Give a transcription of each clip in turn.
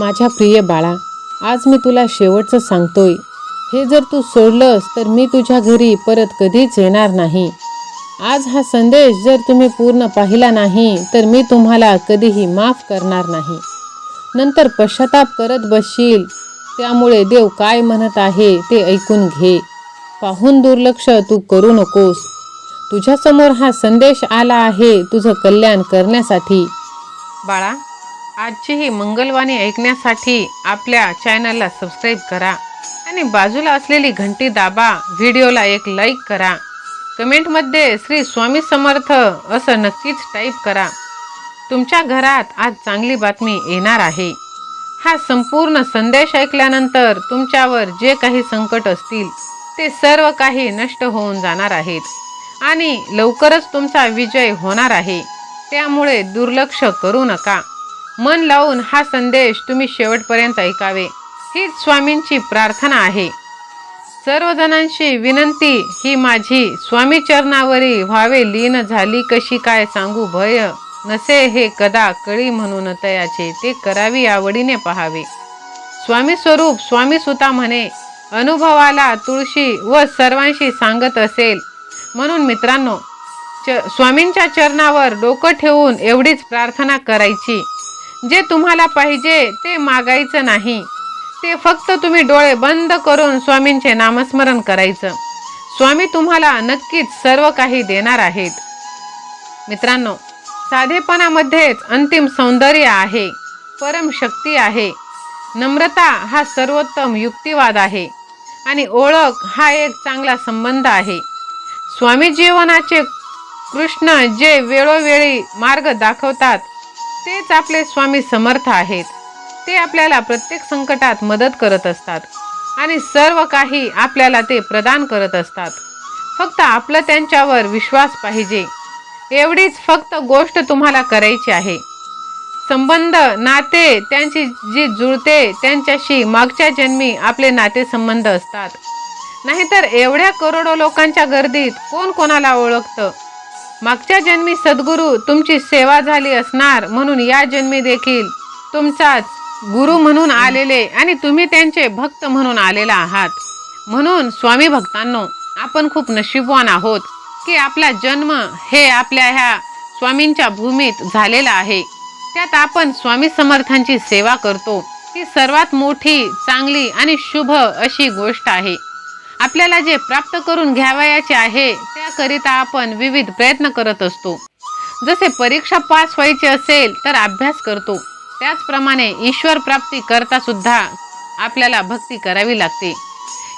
माझ्या प्रिय बाळा आज मी तुला शेवटचं सांगतोय. हे जर तू सोडलंस तर मी तुझ्या घरी परत कधीच येणार नाही. आज हा संदेश जर तुम्ही पूर्ण पाहिला नाही तर मी तुम्हाला कधीही माफ करणार नाही. नंतर पश्चाताप करत बसशील. त्यामुळे देव काय म्हणत आहे ते ऐकून घे. पाहून दुर्लक्ष तू करू नकोस. तुझ्यासमोर हा संदेश आला आहे तुझं कल्याण करण्यासाठी. बाळा आजची ही मंगलवाणी ऐकण्यासाठी आपल्या चॅनलला सबस्क्राईब करा आणि बाजूला असलेली घंटी दाबा व्हिडिओला एक लाईक करा. कमेंटमध्ये श्री स्वामी समर्थ असं नक्कीच टाईप करा. तुमच्या घरात आज चांगली बातमी येणार आहे. हा संपूर्ण संदेश ऐकल्यानंतर तुमच्यावर जे काही संकट असतील ते सर्व काही नष्ट होऊन जाणार आहेत. आणि लवकरच तुमचा विजय होणार आहे. त्यामुळे दुर्लक्ष करू नका. मन लावून हा संदेश तुम्ही शेवटपर्यंत ऐकावे. हीच स्वामींची प्रार्थना आहे. सर्वजणांशी विनंती ही माझी स्वामी चरणावरी व्हावे लीन झाली कशी काय सांगू भय नसे हे कदा कळी म्हणून तयाचे ते करावी आवडीने पहावे. स्वामी स्वरूप स्वामी सुता म्हणे अनुभवाला तुळशी व सर्वांशी सांगत असेल. म्हणून मित्रांनो च स्वामींच्या चरणावर डोकं ठेवून एवढीच प्रार्थना करायची. जे तुम्हाला पाहिजे ते मागायचं नाही. ते फक्त तुम्ही डोळे बंद करून स्वामींचे नामस्मरण करायचं. स्वामी तुम्हाला नक्कीच सर्व काही देणार आहेत. मित्रांनो साधेपणामध्येच अंतिम सौंदर्य आहे परम शक्ती आहे. नम्रता हा सर्वोत्तम युक्तिवाद आहे आणि ओळख हा एक चांगला संबंध आहे. स्वामी जीवनाचे कृष्ण जे वेळोवेळी मार्ग दाखवतात तेच आपले स्वामी समर्थ आहेत. ते आपल्याला प्रत्येक संकटात मदत करत असतात. आणि सर्व काही आपल्याला ते प्रदान करत असतात. फक्त आपलं त्यांच्यावर विश्वास पाहिजे. एवढीच फक्त गोष्ट तुम्हाला करायची आहे. संबंध नाते त्यांची जी जुळते त्यांच्याशी मागच्या जन्मी आपले नातेसंबंध असतात. नाहीतर एवढ्या करोडो लोकांच्या गर्दीत कोण कोणाला ओळखतं? मागच्या जन्मी सद्गुरू तुमची सेवा झाली असणार म्हणून या जन्मी देखील तुमचाच गुरु म्हणून आलेले आणि तुम्ही त्यांचे भक्त म्हणून आलेला आहात. म्हणून स्वामी भक्तांनो आपण खूप नशीबवान आहोत की आपला जन्म हे आपल्या ह्या स्वामींच्या भूमीत झालेला आहे. त्यात आपण स्वामी समर्थांची सेवा करतो. ही सर्वात मोठी चांगली आणि शुभ अशी गोष्ट आहे. आपल्याला जे प्राप्त करून घ्यावयाचे आहे त्याकरिता आपण विविध प्रयत्न करत असतो. जसे परीक्षा पास व्हायची असेल तर अभ्यास करतो. त्याचप्रमाणे ईश्वर प्राप्ती करता सुद्धा आपल्याला भक्ती करावी लागते.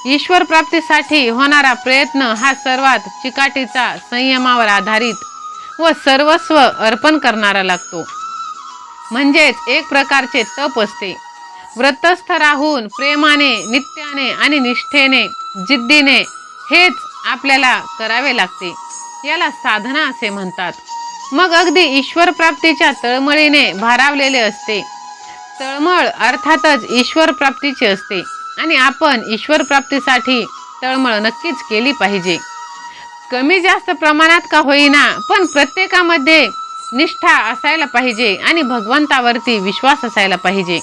ईश्वर प्राप्तीसाठी होणारा प्रयत्न हा सर्वात चिकाटीचा संयमावर आधारित व सर्वस्व अर्पण करणारा लागतो. म्हणजेच एक प्रकारचे तप असते. व्रतस्थ राहून प्रेमाने नित्याने आणि निष्ठेने जिद्दीने हेच आपल्याला करावे लागते. याला साधना असे म्हणतात. मग अगदी ईश्वर प्राप्तीच्या तळमळीने भारावलेले असते. तळमळ अर्थातच ईश्वर प्राप्तीची असते आणि आपण ईश्वर प्राप्तीसाठी तळमळ नक्कीच केली पाहिजे. कमी जास्त प्रमाणात का होईना पण प्रत्येकामध्ये निष्ठा असायला पाहिजे आणि भगवंतावरती विश्वास असायला पाहिजे.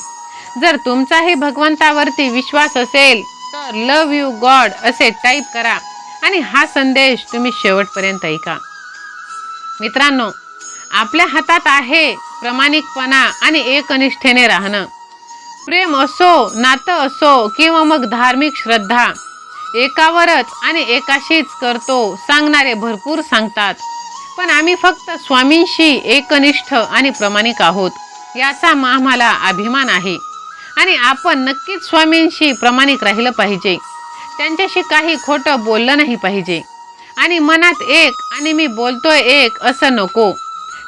जर तुमचाही भगवंतावरती विश्वास असेल तर लव यू गॉड असे टाईप करा. आणि हा संदेश तुम्ही शेवटपर्यंत ऐका. मित्रांनो आपल्या हातात आहे प्रामाणिकपणा आणि एकनिष्ठेने राहणं. प्रेम असो नातं असो किंवा मग धार्मिक श्रद्धा एकावरच आणि एकाशीच करतो सांगणारे भरपूर सांगतात. पण आम्ही फक्त स्वामींशी एकनिष्ठ आणि प्रामाणिक आहोत याचा आम्हाला अभिमान आहे. आणि आपण नक्कीच स्वामींशी प्रामाणिक राहिलं पाहिजे. त्यांच्याशी काही खोटं बोललं नाही पाहिजे. आणि मनात एक आणि मी बोलतोय एक असं नको.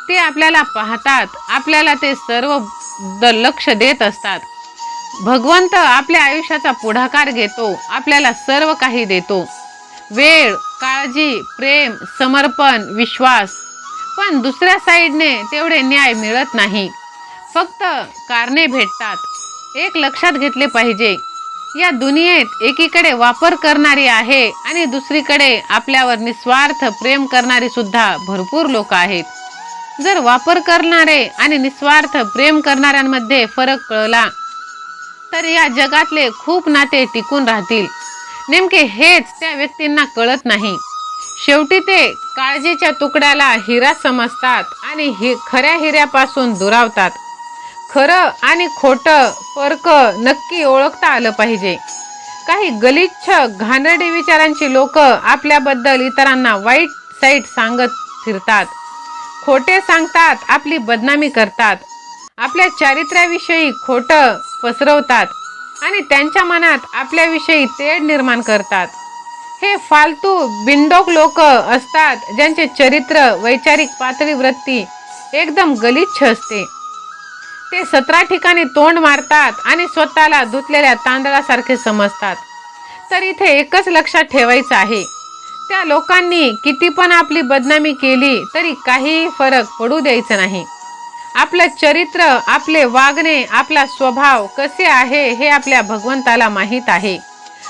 ते आपल्याला पाहतात. आपल्याला ते सर्व द लक्ष देत असतात. भगवंत आपल्या आयुष्याचा पुढाकार घेतो. आपल्याला सर्व काही देतो. वेळ काळजी प्रेम समर्पण विश्वास. पण दुसऱ्या साईडने तेवढे न्याय मिळत नाही. फक्त कारणे भेटतात. एक लक्षात घेतले पाहिजे. या दुनियेत एकीकडे वापर करणारी आहे आणि दुसरीकडे आपल्यावर निस्वार्थ प्रेम करणारी सुद्धा भरपूर लोक आहेत. जर वापर करणारे आणि निस्वार्थ प्रेम करणाऱ्यांमध्ये फरक कळला तर या जगातले खूप नाते टिकून राहतील. नेमके हेच त्या व्यक्तींना कळत नाही. शेवटी ते काळजीच्या तुकड्याला हिरा समजतात आणि हि खऱ्या हिऱ्यापासून दुरावतात. खरं आणि खोटं परक नक्की ओळखता आलं पाहिजे. काही गलिच्छ घाणेरडे विचारांची लोक आपल्याबद्दल इतरांना वाईट साईट सांगत फिरतात. खोटे सांगतात आपली बदनामी करतात. आपल्या चारित्र्याविषयी खोटं पसरवतात आणि त्यांच्या मनात आपल्याविषयी तेढ निर्माण करतात. हे फालतू बिंडोक लोक असतात ज्यांचे चरित्र वैचारिक पातळी वृत्ती एकदम गलिच्छ असते. ते सतरा ठिकाणी तोंड मारतात आणि स्वतःला धुतलेल्या तांदळासारखे समजतात. तर इथे एकच लक्षात ठेवायचं आहे. त्या लोकांनी किती पण आपली बदनामी केली तरी काहीही फरक पडू द्यायचं नाही. आपलं चरित्र आपले वागणे आपला स्वभाव कसे आहे हे आपल्या भगवंताला माहीत आहे.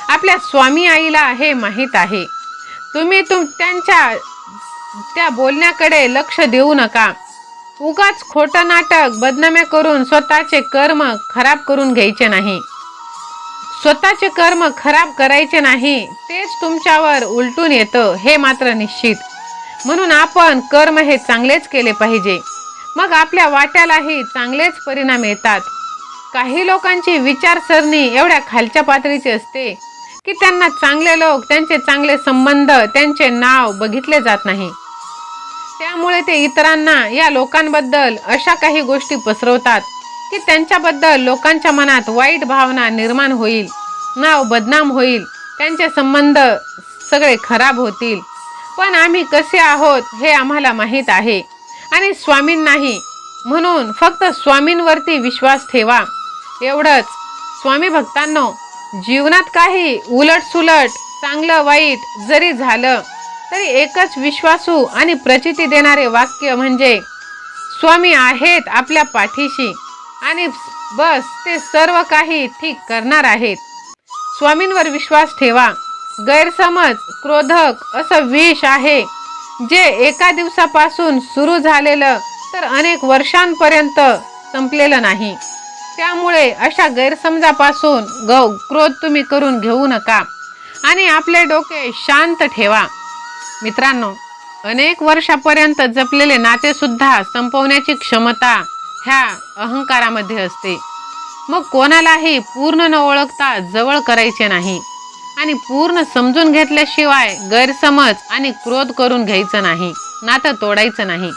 आपल्या स्वामी आईला हे माहीत आहे. तुम्ही तुम त्यांच्या त्या बोलण्याकडे लक्ष देऊ नका. उगाच खोटं नाटक बदनाम्या करून स्वतःचे कर्म खराब करून घ्यायचे नाही. स्वतःचे कर्म खराब करायचे नाही तेच तुमच्यावर उलटून येतं हे मात्र निश्चित. म्हणून आपण कर्म हे चांगलेच केले पाहिजे. मग आपल्या वाट्यालाही चांगलेच परिणाम येतात. काही लोकांची विचारसरणी एवढ्या खालच्या पातळीची असते की त्यांना चांगले लोक त्यांचे चांगले संबंध त्यांचे नाव बघितले जात नाही. त्यामुळे ते इतरांना या लोकांबद्दल अशा काही गोष्टी पसरवतात की त्यांच्याबद्दल लोकांच्या मनात वाईट भावना निर्माण होईल नाव बदनाम होईल त्यांचे संबंध सगळे खराब होतील. पण आम्ही कसे आहोत हे आम्हाला माहीत आहे. आणि स्वामींनाही. म्हणून फक्त स्वामींवरती विश्वास ठेवा. एवढंच. स्वामी भक्तांनो जीवनात काही उलटसुलट चांगलं वाईट जरी झालं तरी एकच विश्वासू आणि प्रचिती देणारे वाक्य म्हणजे स्वामी आहेत आपल्या पाठीशी आणि बस ते सर्व काही ठीक करणार आहेत. स्वामींवर विश्वास ठेवा. गैरसमज क्रोधक असं विष आहे. जे एका दिवसापासून सुरू झालेलं तर अनेक वर्षांपर्यंत संपलेलं नाही. त्यामुळे अशा गैरसमजापासून गौ क्रोध तुम्ही करून घेऊ नका आणि आपले डोके शांत ठेवा. मित्रांनो अनेक वर्षापर्यंत जपलेले नातेसुद्धा संपवण्याची क्षमता ह्या अहंकारामध्ये असते. मग कोणालाही पूर्ण न ओळखता जवळ करायचे नाही आणि पूर्ण समजून घेतल्याशिवाय गैरसमज आणि क्रोध करून घ्यायचं नाही नातं तोडायचं नाही.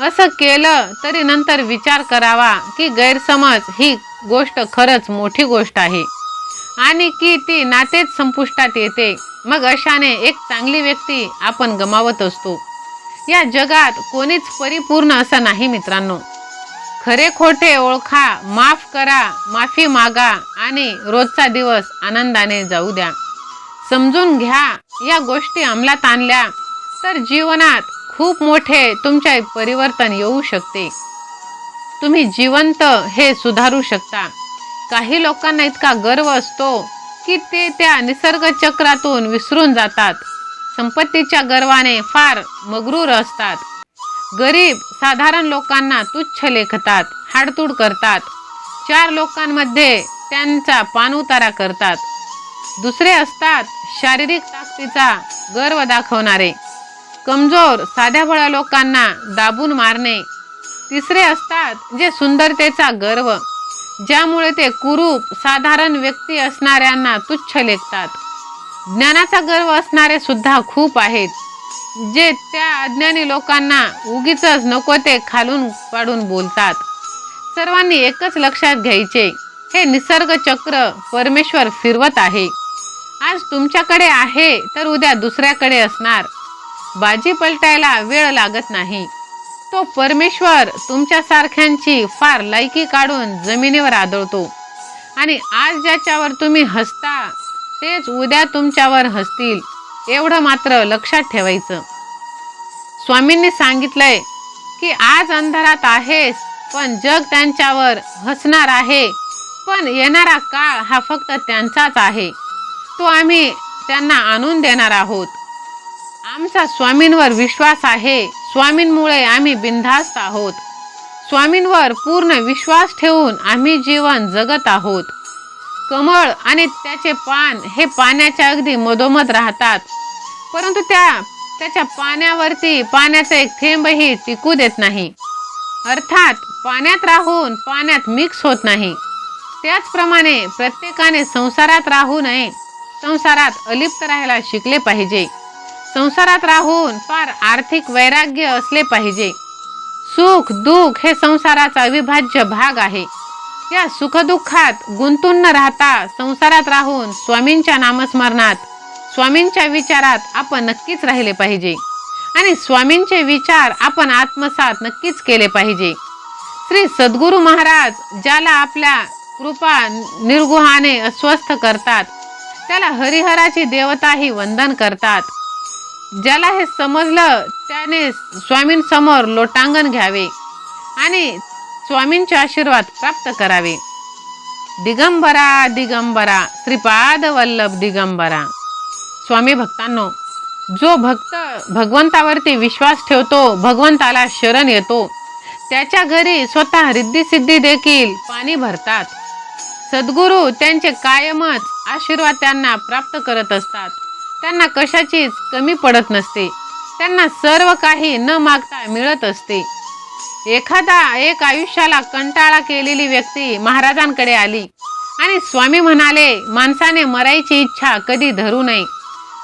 असं केलं तरी नंतर विचार करावा की गैरसमज ही गोष्ट खरंच मोठी गोष्ट आहे आणि की ती नातेच संपुष्टात येते. मग अशाने एक चांगली व्यक्ती आपण गमावत असतो. या जगात कोणीच परिपूर्ण असं नाही मित्रांनो. खरे खोटे ओळखा माफ करा माफी मागा आणि रोजचा दिवस आनंदाने जाऊ द्या. समजून घ्या या गोष्टी अंमलात आणल्या तर जीवनात खूप मोठे तुमच्या परिवर्तन येऊ शकते. तुम्ही जिवंत हे सुधारू शकता. काही लोकांना इतका गर्व असतो की ते त्या निसर्ग चक्रातून विसरून जातात. संपत्तीच्या गर्वाने फार मगरूर असतात. गरीब साधारण लोकांना तुच्छ लेखतात हाडतूड करतात. चार लोकांमध्ये त्यांचा पाणउतारा करतात. दुसरे असतात शारीरिक ताकदीचा गर्व दाखवणारे. कमजोर साध्याभोळ्या लोकांना दाबून मारणे. तिसरे असतात जे सुंदरतेचा गर्व. ज्यामुळे ते कुरूप साधारण व्यक्ती असणाऱ्यांना तुच्छ लेखतात. ज्ञानाचा गर्व असणारे सुद्धा खूप आहेत जे त्या अज्ञानी लोकांना उगीच नको ते खालून पाडून बोलतात. सर्वांनी एकच लक्षात घ्यायचे हे निसर्ग चक्र परमेश्वर फिरवत आहे. आज तुमच्याकडे आहे तर उद्या दुसऱ्याकडे असणार. बाजी पलटायला वेळ लागत नाही. तो परमेश्वर तुमच्यासारख्यांची फार लायकी काढून जमिनीवर आदळतो. आणि आज ज्याच्यावर तुम्ही हसता तेच उद्या तुमच्यावर हसतील एवढं मात्र लक्षात ठेवायचं. स्वामींनी सांगितलंय की आज अंधारात आहेस पण जग त्यांच्यावर हसणार आहे पण येणारा काळ हा फक्त त्यांचाच आहे. तो आम्ही त्यांना आणून देणार आहोत. आमचा स्वामींवर विश्वास आहे. स्वामींमुळे आम्ही बिनधास्त आहोत. स्वामींवर पूर्ण विश्वास ठेवून आम्ही जीवन जगत आहोत. कमळ आणि त्याचे पान हे पाण्याच्या अगदी मधोमध राहतात. परंतु त्या त्याच्या पाण्यावरती पाण्याचा एक थेंबही टिकू देत नाही. अर्थात पाण्यात राहून पाण्यात मिक्स होत नाही. त्याचप्रमाणे प्रत्येकाने संसारात राहू नये. संसारात अलिप्त राहायला शिकले पाहिजे. संसारात राहून फार आर्थिक वैराग्य असले पाहिजे. सुख दुःख हे संसाराचा अविभाज्य भाग आहे. या सुखदुःखात गुंतून न राहता संसारात राहून स्वामींच्या नामस्मरणात स्वामींच्या विचारात आपण नक्कीच राहिले पाहिजे. आणि स्वामींचे विचार आपण आत्मसात नक्कीच केले पाहिजे. श्री सद्गुरू महाराज ज्याला आपल्या कृपा निर्गुहाने अस्वस्थ करतात त्याला हरिहराची देवताही वंदन करतात. ज्याला हे समजलं त्याने स्वामींसमोर लोटांगण घ्यावे आणि स्वामींचे आशीर्वाद प्राप्त करावे. दिगंबरा दिगंबरा श्रीपाद वल्लभ दिगंबरा. स्वामी भक्तांनो जो भक्त भगवंतावरती विश्वास ठेवतो भगवंताला शरण येतो त्याच्या घरी स्वतः रिद्धिसिद्धी देखील पाणी भरतात. सद्गुरू त्यांचे कायमच आशीर्वाद त्यांना प्राप्त करत असतात. त्यांना कशाचीच कमी पडत नसते. त्यांना सर्व काही न मागता मिळत असते. एखादा एक आयुष्याला कंटाळा केलेली व्यक्ती महाराजांकडे आली आणि स्वामी म्हणाले माणसाने मरायची इच्छा कधी धरू नये.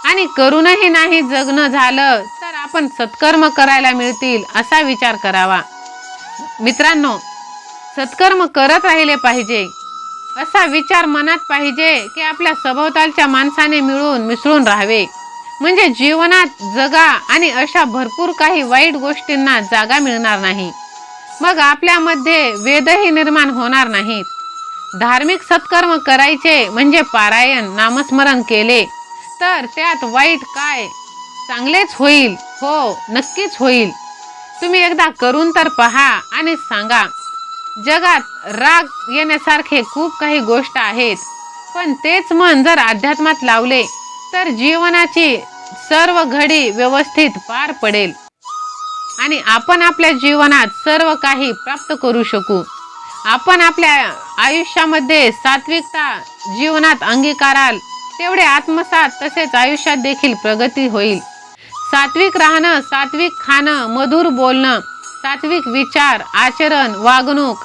आणि करूनही नाही जगणं झालं तर आपण सत्कर्म करायला मिळतील असा विचार करावा. मित्रांनो सत्कर्म करत राहिले पाहिजे. असा विचार मनात पाहिजे की आपल्या सभोवतालच्या माणसाने मिळून मिसळून राहावे. म्हणजे जीवनात जगा आणि अशा भरपूर काही वाईट गोष्टींना जागा मिळणार नाही. मग आपल्यामध्ये वेदही निर्माण होणार नाहीत. धार्मिक सत्कर्म करायचे म्हणजे पारायण नामस्मरण केले तर त्यात वाईट काय? चांगलेच होईल. हो नक्कीच होईल. तुम्ही एकदा करून तर पहा आणि सांगा. जगात राग येण्यासारखे खूप काही गोष्ट आहेत. पण तेच मन जर अध्यात्मात लावले तर जीवनाची सर्व घडी व्यवस्थित पार पडेल. आणि आपण आपल्या जीवनात सर्व काही प्राप्त करू शकू. आपण आपल्या आयुष्यामध्ये सात्विकता जीवनात अंगीकाराल तेवढे आत्मसात तसेच आयुष्यात देखील प्रगती होईल. सात्विक राहणं सात्विक खाणं मधुर बोलणं सात्विक विचार आचरण वागणूक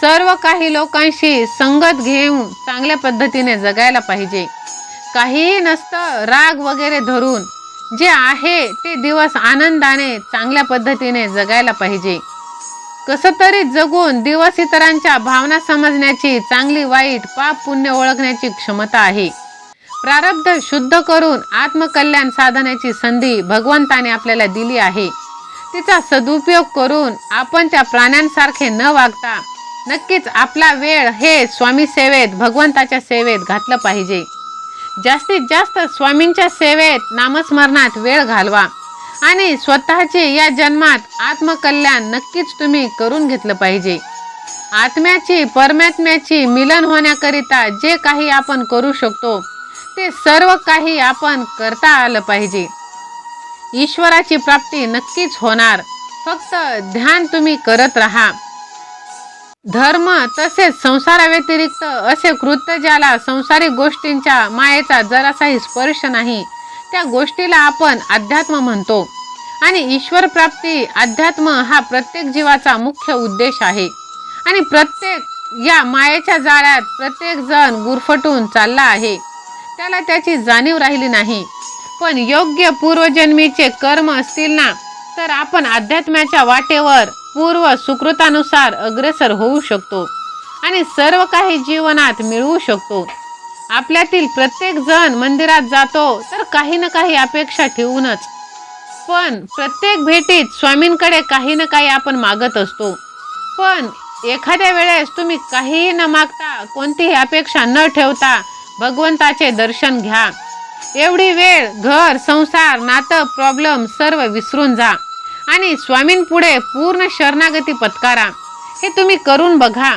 सर्व काही लोकांशी संगत घेऊन चांगल्या पद्धतीने जगायला पाहिजे. काहीही नसतं राग वगैरे धरून जे आहे ते दिवस आनंदाने चांगल्या पद्धतीने जगायला पाहिजे. कसं तरी जगून दिवस इतरांच्या भावना समजण्याची चांगली वाईट पाप पुण्य ओळखण्याची क्षमता आहे. प्रारब्ध शुद्ध करून आत्मकल्याण साधण्याची संधी भगवंताने आपल्याला दिली आहे. तिचा सदुपयोग करून आपण त्या प्राण्यांसारखे न वागता नक्कीच आपला वेळ हे स्वामी सेवेत भगवंताच्या सेवेत घातलं पाहिजे. जास्तीत जास्त स्वामींच्या सेवेत नामस्मरणात वेळ घालवा आणि स्वतःचे या जन्मात आत्मकल्याण नक्कीच तुम्ही करून घेतलं पाहिजे. आत्म्याची परमात्म्याची मिलन होण्याकरिता जे काही आपण करू शकतो ते सर्व काही आपण करता आलं पाहिजे. ईश्वराची प्राप्ती नक्कीच होणार. फक्त ध्यान तुम्ही करत राहा. धर्म तसेच संसाराव्यतिरिक्त असे कृत्य ज्याला संसारिक गोष्टींच्या मायेचा जरासाही स्पर्श नाही त्या गोष्टीला आपण अध्यात्म म्हणतो. आणि ईश्वर प्राप्ती अध्यात्म हा प्रत्येक जीवाचा मुख्य उद्देश आहे. आणि प्रत्येक या मायेच्या जाळ्यात प्रत्येक जण गुरफटून चालला आहे. त्याला त्याची जाणीव राहिली नाही. पण योग्य पूर्वजन्मीचे कर्म असतील ना तर आपण अध्यात्माच्या वाटेवर पूर्व सुकृतानुसार अग्रेसर होऊ शकतो आणि सर्व काही जीवनात मिळवू शकतो. आपल्यातील प्रत्येक जण मंदिरात जातो तर काही ना काही अपेक्षा ठेवूनच. पण प्रत्येक भेटीत स्वामींकडे काही ना काही आपण मागत असतो. पण एखाद्या वेळेस तुम्ही काहीही न मागता कोणतीही अपेक्षा न ठेवता भगवंताचे दर्शन घ्या. एवढी वेळ घर संसार नातं प्रॉब्लेम सर्व विसरून जा. आणि स्वामींपुढे पूर्ण शरणागती पत्कारा. हे तुम्ही करून बघा.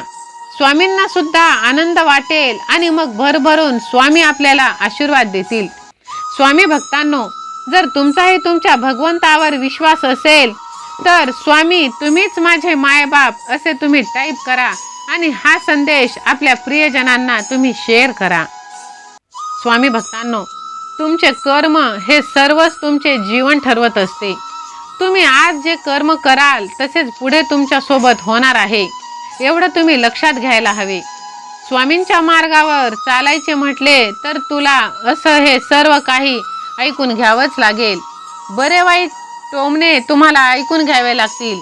स्वामींना सुद्धा आनंद वाटेल आणि मग भरभरून स्वामी आपल्याला आशीर्वाद देतील. स्वामी भक्तांनो जर तुमचाही तुमच्या भगवंतावर विश्वास असेल तर स्वामी तुम्हीच माझे मायबाप असे तुम्ही टाईप करा आणि हा संदेश आपल्या प्रियजनांना तुम्ही शेअर करा. स्वामी भक्तांनो तुमचे कर्म हे सर्वच तुमचे जीवन ठरवत असते. तुम्ही आज जे कर्म कराल तसेच पुढे तुमच्यासोबत होणार आहे. एवढं तुम्ही लक्षात घ्यायला हवे. स्वामींच्या मार्गावर चालायचे म्हटले तर तुला असं हे सर्व काही ऐकून घ्यावंच लागेल. बरे वाईट टोमणे तुम्हाला ऐकून घ्यावे लागतील.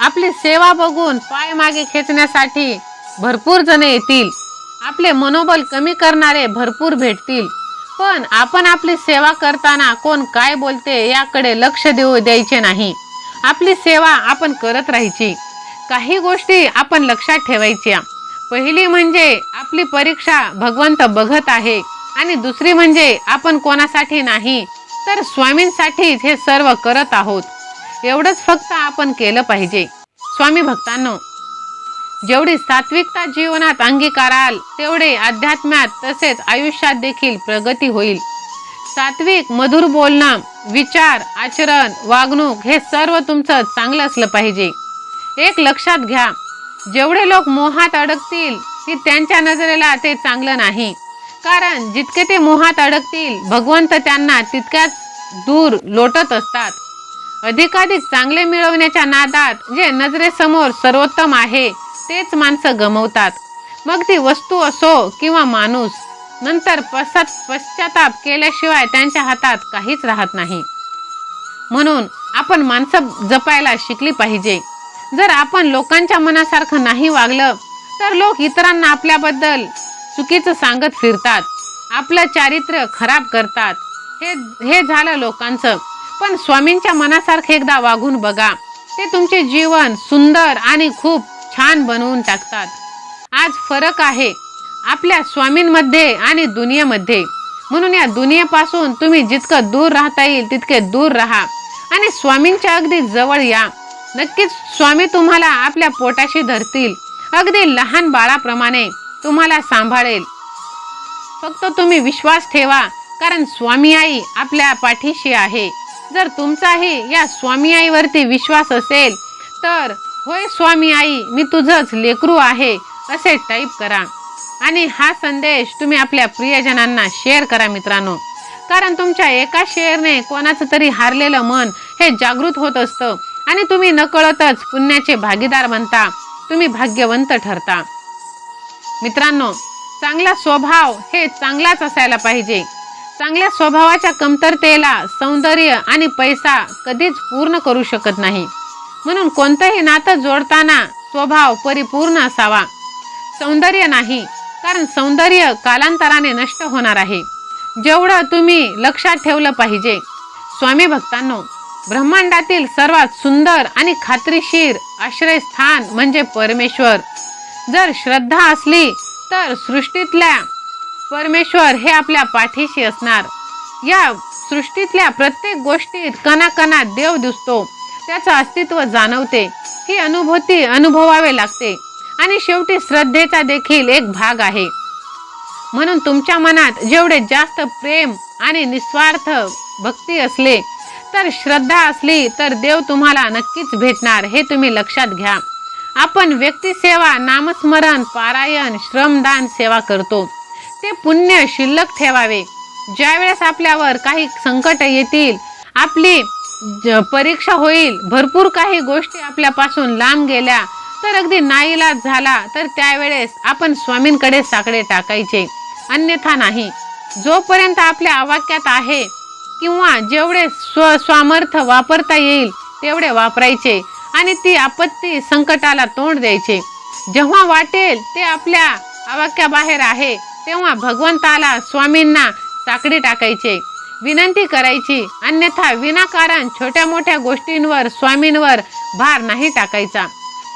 आपली सेवा बघून पाय मागे खेचण्यासाठी भरपूर जण येतील. आपले मनोबल कमी करणारे भरपूर भेटतील. पण आपण आपली सेवा करताना कोण काय बोलते याकडे लक्ष देऊ द्यायचे नाही. आपली सेवा आपण करत राहायची. काही गोष्टी आपण लक्षात ठेवायच्या. पहिली म्हणजे आपली परीक्षा भगवंत बघत आहे आणि दुसरी म्हणजे आपण कोणासाठी नाही तर स्वामींसाठीच हे सर्व करत आहोत. एवढंच फक्त आपण केलं पाहिजे. स्वामी भक्तांनो जेवढी सात्विकता जीवनात अंगीकाराल तेवढे अध्यात्मात तसेच आयुष्यात देखील प्रगती होईल. सात्विक मधुर बोलणं विचार आचरण वागणूक हे सर्व तुमचं चांगलं असलं पाहिजे. एक लक्षात घ्या जेवढे लोक मोहात अडकतील की त्यांच्या नजरेला ते चांगलं नाही. कारण जितके ते मोहात अडकतील भगवंत त्यांना तितक्याच दूर लोटत असतात. अधिकाधिक चांगले मिळवण्याच्या नादात जे नजरेसमोर सर्वोत्तम आहे तेच माणसं गमवतात. मग ती वस्तू असो किंवा माणूस नंतर पश्चात पश्चाताप केल्याशिवाय त्यांच्या हातात काहीच राहत नाही. म्हणून आपण माणसं जपायला शिकली पाहिजे. जर आपण लोकांच्या मनासारखं नाही वागलं तर लोक इतरांना आपल्याबद्दल चुकीचं सांगत फिरतात. आपलं चारित्र्य खराब करतात. हे हे झालं लोकांचं. पण स्वामींच्या मनासारखं एकदा वागून बघा. ते तुमचे जीवन सुंदर आणि खूप छान बनवून टाकतात. आज फरक आहे आपल्या स्वामींमध्ये आणि दुनियेमध्ये. म्हणून या दुनियेपासून तुम्ही जितकं दूर राहता येईल तितके दूर राहा. आणि स्वामींच्या अगदी जवळ या. नक्कीच स्वामी तुम्हाला आपल्या पोटाशी धरतील. अगदी लहान बाळाप्रमाणे तुम्हाला सांभाळेल. फक्त तुम्ही विश्वास ठेवा कारण स्वामी आई आपल्या पाठीशी आहे. जर तुमचाही या स्वामी आईवरती विश्वास असेल तर होय स्वामी आई मी तुझंच लेकरू आहे असे टाईप करा. आणि हा संदेश तुम्ही आपल्या प्रियजनांना शेअर करा मित्रांनो. कारण तुमच्या एका शेअरने कोणाचं तरी हारलेलं मन हे जागृत होत असतं. आणि तुम्ही नकळतच पुण्याचे भागीदार बनता. तुम्ही भाग्यवंत ठरता. मित्रांनो चांगला स्वभाव हे चांगलाच असायला पाहिजे. चांगल्या स्वभावाच्या कमतरतेला सौंदर्य आणि पैसा कधीच पूर्ण करू शकत नाही. म्हणून कोणतंही नातं जोडताना स्वभाव परिपूर्ण असावा. सौंदर्य नाही कारण सौंदर्य कालांतराने नष्ट होणार आहे. जेवढं तुम्ही लक्षात ठेवलं पाहिजे स्वामी भक्तांनो ब्रह्मांडातील सर्वात सुंदर आणि खात्रीशीर आश्रयस्थान म्हणजे परमेश्वर. जर श्रद्धा असली तर सृष्टीतल्या परमेश्वर हे आपल्या पाठीशी असणार. या सृष्टीतल्या प्रत्येक गोष्टीत कणाकणात देव दिसतो. त्याचं अस्तित्व जाणवते. ही अनुभूती अनुभवावे लागते. आणि शेवटी श्रद्धेचा देखील एक भाग आहे. म्हणून तुमच्या मनात जेवढे जास्त प्रेम आणि निस्वार्थ भक्ती असले तर श्रद्धा असली तर देव तुम्हाला नक्कीच भेटणार हे तुम्ही लक्षात घ्या. आपण व्यक्तिसेवा नामस्मरण पारायण श्रमदान सेवा करतो. ते पुण्य शिल्लक ठेवावे. ज्यावेळेस आपल्यावर काही संकट येतील आपली परीक्षा होईल. भरपूर काही गोष्टी आपल्यापासून लांब गेल्या तर अगदी नाईलाज झाला तर त्यावेळेस आपण स्वामींकडे साकडे टाकायचे. अन्यथा नाही. जोपर्यंत आपल्या आवाक्यात आहे किंवा जेवढे स्व स्वामर्थ वापरता येईल तेवढे वापरायचे आणि ती आपत्ती संकटाला तोंड द्यायचे. जेव्हा वाटेल ते आपल्या आवाक्याबाहेर आहे तेव्हा भगवंताला स्वामींना साकडी टाकायचे. विनंती करायची. अन्यथा विनाकारण छोट्या मोठ्या गोष्टींवर स्वामींवर भार नाही टाकायचा.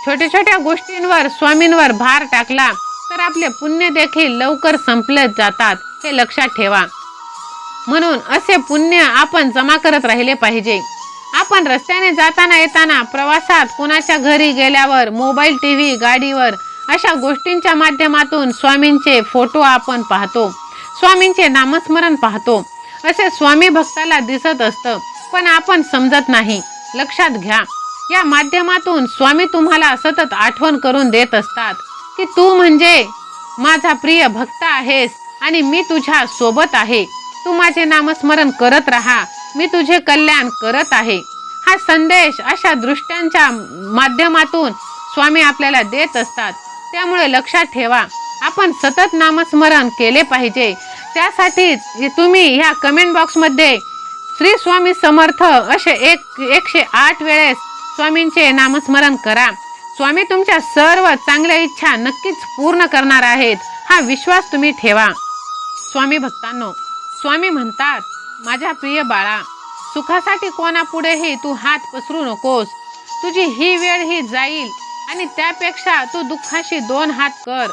छोट्या छोट्या गोष्टींवर स्वामींवर भार टाकला तर आपले पुण्य देखील लवकर संपले जातात हे लक्षात ठेवा. म्हणून असे पुण्य आपण जमा करत राहिले पाहिजे. आपण रस्त्याने जाताना येताना प्रवासात कुणाच्या घरी गेल्यावर मोबाईल टी व्ही गाडीवर अशा गोष्टींच्या माध्यमातून स्वामींचे फोटो आपण पाहतो. स्वामींचे नामस्मरण पाहतो. असे स्वामी भक्ताला दिसत असतं पण आपण समजत नाही. लक्षात घ्या या माध्यमातून स्वामी तुम्हाला सतत आठवण करून देत असतात की तू म्हणजे माझा प्रिय भक्त आहेस आणि मी तुझ्या सोबत आहे. तू माझे नामस्मरण करत राहा मी तुझे कल्याण करत आहे. हा संदेश अशा दृष्ट्यांच्या माध्यमातून स्वामी आपल्याला देत असतात. त्यामुळे लक्षात ठेवा आपण सतत नामस्मरण केले पाहिजे त्यासाठीच तुम्ही ह्या कमेंट बॉक्समध्ये श्री स्वामी समर्थ असे एक एकशे आठ वेळेस स्वामींचे नामस्मरण करा. स्वामी तुमच्या सर्व चांगल्या इच्छा नक्कीच पूर्ण करणार आहेत. हा विश्वास तुम्ही ठेवा. स्वामी भक्तांनो स्वामी म्हणतात माझ्या प्रिय बाळा सुखासाठी कोणापुढेही तू हात पसरू नकोस. तुझी ही वेळ ही जाईल आणि त्यापेक्षा तू दुःखाशी दोन हात कर.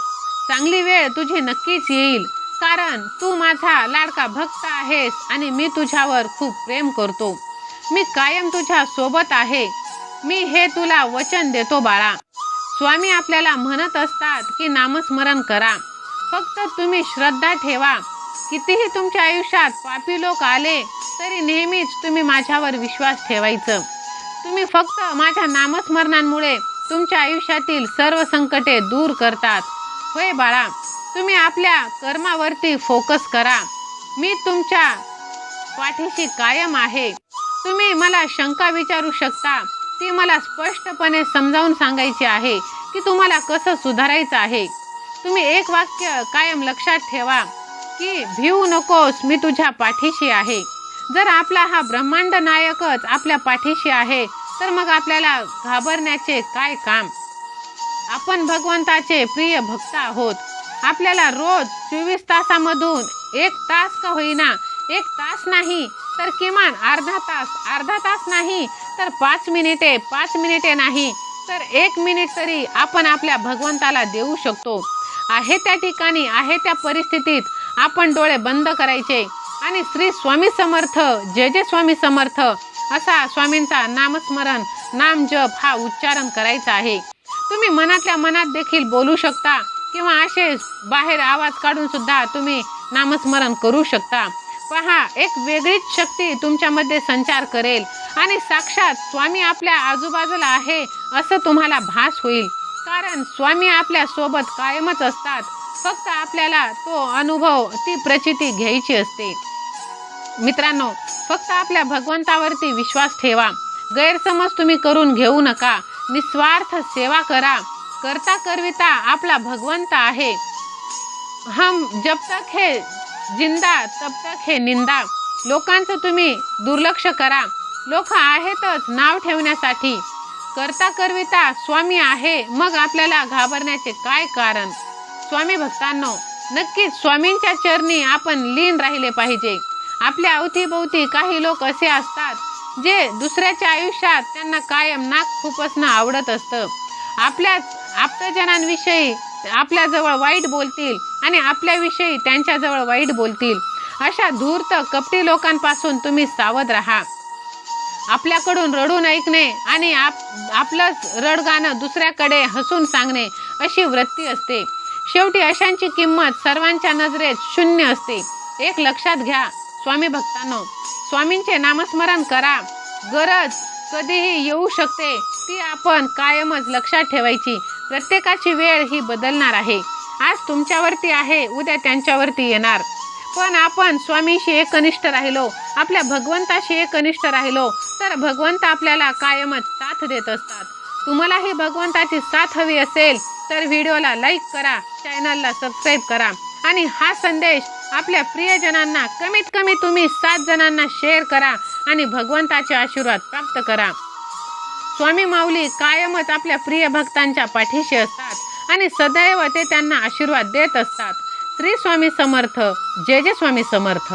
चांगली वेळ तुझी नक्कीच येईल. कारण तू माझा लाडका भक्त आहेस आणि मी तुझ्यावर खूप प्रेम करतो. मी कायम तुझ्या सोबत आहे. मी हे तुला वचन देतो बाळा. स्वामी आपल्याला म्हणत असतात की नामस्मरण करा. फक्त तुम्ही श्रद्धा ठेवा. कितीही तुमच्या आयुष्यात पापी लोक आले तरी नेहमीच तुम्ही माझ्यावर विश्वास ठेवायचं. तुम्ही फक्त माझ्या नामस्मरणांमुळे तुमच्या आयुष्यातील सर्व संकटे दूर करतात. होय बाळा. तुम्ही आपल्या कर्मावरती फोकस करा. मी तुमच्या पाठीशी कायम आहे. तुम्ही मला शंका विचारू शकता. ती मला स्पष्टपणे समजावून सांगायची आहे की तुम्हाला कसं सुधारायचं आहे. तुम्ही एक वाक्य कायम लक्षात ठेवा की भिवू नकोस मी तुझ्या पाठीशी आहे. जर आपला हा ब्रह्मांड नायकच आपल्या पाठीशी आहे तर मग आपल्याला घाबरण्याचे काय काम? आपण भगवंताचे प्रिय भक्त आहोत. आपल्याला रोज चोवीस तासामधून एक तास का होईना एक तास नाही तर किमान अर्धा तास अर्धा तास नाही तर पाच मिनिटे पाच मिनिटे नाही तर एक मिनिट तरी आपण आपल्या भगवंताला देऊ शकतो. आहे त्या ठिकाणी आहे त्या परिस्थितीत आपण डोळे बंद करायचे. आणि श्री स्वामी समर्थ जय जय स्वामी समर्थ असा स्वामींचा नामस्मरण नाम जप हा उच्चारण करायचा आहे. तुम्ही मनातल्या मनात देखील बोलू शकता. किंवा असे बाहेर आवाज काढून सुद्धा तुम्ही नामस्मरण करू शकता. पहा एक वेगळीच शक्ती तुमच्यामध्ये संचार करेल आणि साक्षात स्वामी आपल्या आजूबाजूला आहे असं तुम्हाला भास होईल. कारण स्वामी आपल्यासोबत कायमच असतात. फक्त आपल्याला तो अनुभव ती प्रचिती घ्यायची असते. मित्रांनो फक्त आपल्या भगवंतावरती विश्वास ठेवा. गैरसमज तुम्ही करून घेऊ नका. निस्वार्थ सेवा करा. करता करविता आपला भगवंत आहे. हम जब तक हे जिंदा तब तक हे निंदा. लोकांचं तुम्ही दुर्लक्ष करा. लोक आहेतच नाव ठेवण्यासाठी. करता करविता स्वामी आहे मग आपल्याला घाबरण्याचे काय कारण? स्वामी भक्तांनो नक्कीच स्वामींच्या चरणी आपण लीन राहिले पाहिजे. आपल्या अवतीभोवती काही लोक असे असतात जे दुसऱ्याच्या आयुष्यात त्यांना कायम नाक खुपसणं आवडत असतं. आपल्या आप्तजनांविषयी आपल्याजवळ वाईट बोलतील आणि आपल्याविषयी त्यांच्याजवळ वाईट बोलतील. अशा धूर्त कपटी लोकांपासून तुम्ही सावध राहा. आपल्याकडून रडून ऐकणे आणि आप आपलंच रडगाणं दुसऱ्याकडे हसून सांगणे अशी वृत्ती असते. शेवटी अशांची किंमत सर्वांच्या नजरेत शून्य असते. एक लक्षात घ्या स्वामी भक्तांनो. स्वामींचे नामस्मरण करा. गरज कधीही येऊ शकते ती आपण कायमच लक्षात ठेवायची. प्रत्येकाची वेळ ही बदलणार आहे. आज तुमच्यावरती आहे उद्या त्यांच्यावरती येणार. पण आपण स्वामीशी एकनिष्ठ राहिलो आपल्या भगवंताशी एकनिष्ठ राहिलो तर भगवंत आपल्याला कायमच साथ देत असतात. तुम्हालाही भगवंताची साथ हवी असेल तर व्हिडिओला लाईक करा चॅनलला सबस्क्राईब करा. आणि हा संदेश आपल्या प्रियजनांना कमीत कमी तुम्ही सात जणांना शेअर करा आणि भगवंताचे आशीर्वाद प्राप्त करा. स्वामी माऊली कायमच आपल्या प्रिय भक्तांच्या पाठीशी असतात आणि सदैव ते त्यांना आशीर्वाद देत असतात. श्री स्वामी समर्थ. जय जय स्वामी समर्थ.